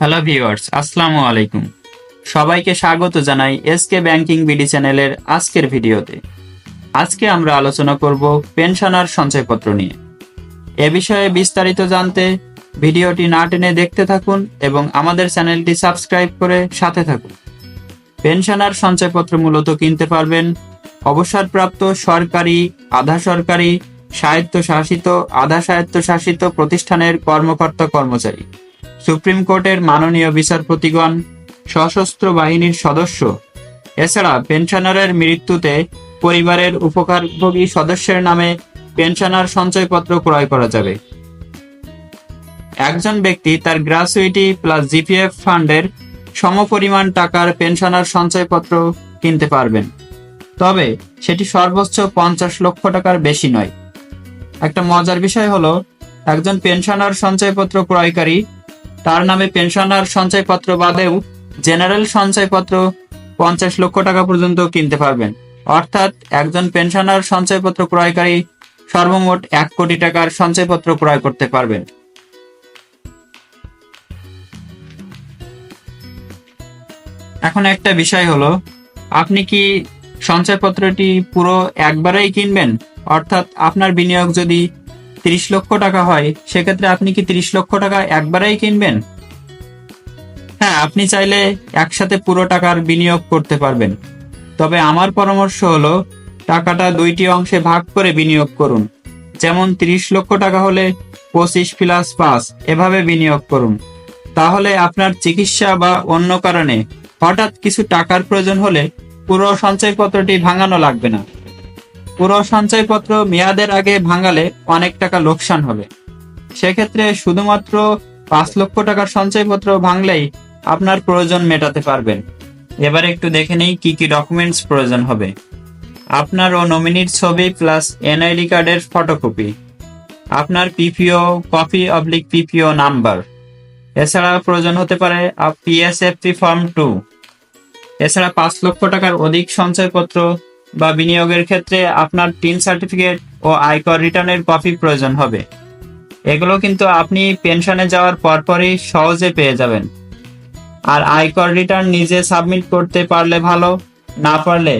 Hello viewers আসসালামু আলাইকুম। সবাইকে স্বাগত জানাই এসকে ব্যাংকিং বিডি চ্যানেলের আজকের ভিডিওতে। আজকে আমরা আলোচনা করব পেনশনার সঞ্চয়পত্র নিয়ে। এ বিষয়ে বিস্তারিত জানতে ভিডিওটি না টেনে দেখতে থাকুন এবং আমাদের চ্যানেলটি সাবস্ক্রাইব করে সাথে থাকুন। পেনশনার সঞ্চয়পত্র মূলত কিনতে পারবেন অবসরপ্রাপ্ত সরকারি, আধা সরকারি, স্বায়ত্তশাসিত, আধা স্বায়ত্তশাসিত প্রতিষ্ঠানের কর্মকর্তা কর্মচারী সুপ্রিম কোর্টের মাননীয় বিচারপতিগণ, সশস্ত্র বাহিনীর সদস্য, এছাড়া পেনশনারের মৃত্যুতে পরিবারের উপকারভোগী সদস্যের নামে পেনশনার সঞ্চয়পত্র ক্রয় করা যাবে। একজন ব্যক্তি তার গ্রাচুইটি প্লাস জিপিএফ ফান্ডের সমপরিমাণ টাকার পেনশনার সঞ্চয়পত্র কিনতে পারবেন। তবে সেটি সর্বোচ্চ পঞ্চাশ লক্ষ টাকার বেশি নয়। একটা মজার বিষয় হলো, একজন পেনশনার সঞ্চয়পত্র ক্রয়কারী তার নামে পেনশনার সঞ্চয়পত্র বাদেও জেনারেল সঞ্চয়পত্র পঞ্চাশ লক্ষ টাকা পর্যন্ত কিনতে পারবেন। অর্থাৎ একজন পেনশনার সঞ্চয়পত্র ক্রয়কারী সর্বমোট এক কোটি টাকার সঞ্চয়পত্র ক্রয় করতে পারবেন। এখন একটা বিষয় হলো, আপনি কি সঞ্চয়পত্রটি পুরো একবারেই কিনবেন? অর্থাৎ আপনার বিনিয়োগ যদি তিরিশ লক্ষ টাকা হয়, সেক্ষেত্রে আপনি কি তিরিশ লক্ষ টাকা একবারেই কিনবেন? হ্যাঁ আপনি চাইলে একসাথে পুরো টাকার বিনিয়োগ করতে পারবেন। তবে আমার পরামর্শ হলো, টাকাটা দুইটি অংশে ভাগ করে বিনিয়োগ করুন। যেমন তিরিশ লক্ষ টাকা হলে পঁচিশ প্লাস পাঁচ, এভাবে বিনিয়োগ করুন। তাহলে আপনার চিকিৎসা বা অন্য কারণে হঠাৎ কিছু টাকার প্রয়োজন হলে পুরো সঞ্চয়পত্রটি ভাঙানো লাগবে না। পুরো সঞ্চয়পত্র মেয়াদের আগে ভাঙালে অনেক টাকা লোকসান হবে। সেক্ষেত্রে শুধুমাত্র পাঁচ লক্ষ টাকার সঞ্চয়পত্র ভাঙলেই আপনার প্রয়োজন মেটাতে পারবেন। এবার একটু দেখে নেই কি কি ডকুমেন্টস প্রয়োজন হবে। আপনার ও নমিনির ছবি প্লাস এনআইডি কার্ডের ফটোকপি আপনার পিপিও কপি অবলিক পিপিও নাম্বার এছাড়া প্রয়োজন হতে পারে পিএসএফপি ফর্ম টু এছাড়া পাঁচ লক্ষ টাকার অধিক সঞ্চয়পত্র বা বিনিয়োগের ক্ষেত্রে আপনার টিন সার্টিফিকেট ও আয়কর রিটার্নের কপি প্রয়োজন হবে। এগুলো কিন্তু আপনি পেনশনে যাওয়ার পরপরই সহজে পেয়ে যাবেন। আর আয়কর রিটার্ন নিজে সাবমিট করতে পারলে ভালো, না পারলে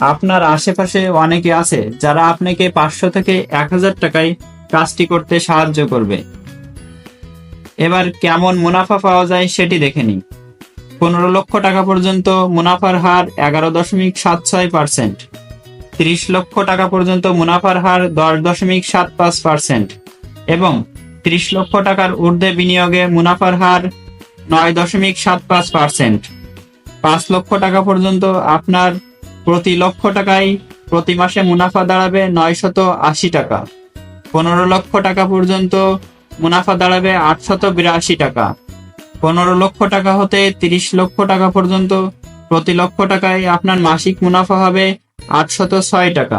আপনার আশেপাশে অনেকে আছে যারা আপনাকে পাঁচশো থেকে এক হাজার টাকায় কাজটি করতে সাহায্য করবে। এবার কেমন মুনাফা পাওয়া যায় সেটি দেখে নিই। পনেরো লক্ষ টাকা পর্যন্ত মুনাফার হার এগারো দশমিক সাত ছয় পার্সেন্ট। তিরিশ লক্ষ টাকা পর্যন্ত মুনাফার হার দশ দশমিক সাত পাঁচ পার্সেন্ট এবং তিরিশ লক্ষ টাকার ঊর্ধ্বে বিনিয়োগে মুনাফার হার নয় দশমিক সাত পাঁচ পার্সেন্ট। পাঁচ লক্ষ টাকা পর্যন্ত আপনার প্রতি লক্ষ টাকায় প্রতি মাসে মুনাফা দাঁড়াবে নয়শত আশি টাকা। পনেরো লক্ষ টাকা পর্যন্ত মুনাফা দাঁড়াবে আটশত বিরাশি টাকা। পনেরো লক্ষ টাকা হতে তিরিশ লক্ষ টাকা পর্যন্ত। প্রতি লক্ষ টাকায় আপনার মাসিক মুনাফা হবে আটশত ছয় টাকা।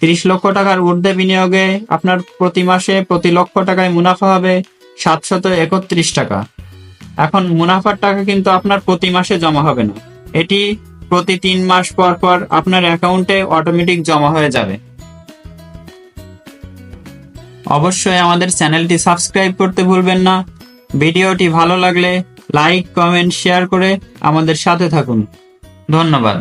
তিরিশ লক্ষ টাকার ঊর্ধ্বে বিনিয়োগে আপনার প্রতি মাসে প্রতি লক্ষ টাকায় মুনাফা হবে সাতশত একত্রিশ টাকা। এখন মুনাফার টাকা কিন্তু আপনার প্রতি মাসে জমা হবে না। এটি প্রতি তিন মাস পর পর আপনার অ্যাকাউন্টে অটোমেটিক জমা হয়ে যাবে। অবশ্যই আমাদের চ্যানেলটি সাবস্ক্রাইব করতে ভুলবেন না। ভিডিওটি ভালো লাগলে লাইক কমেন্ট শেয়ার করে আমাদের সাথে থাকুন। ধন্যবাদ।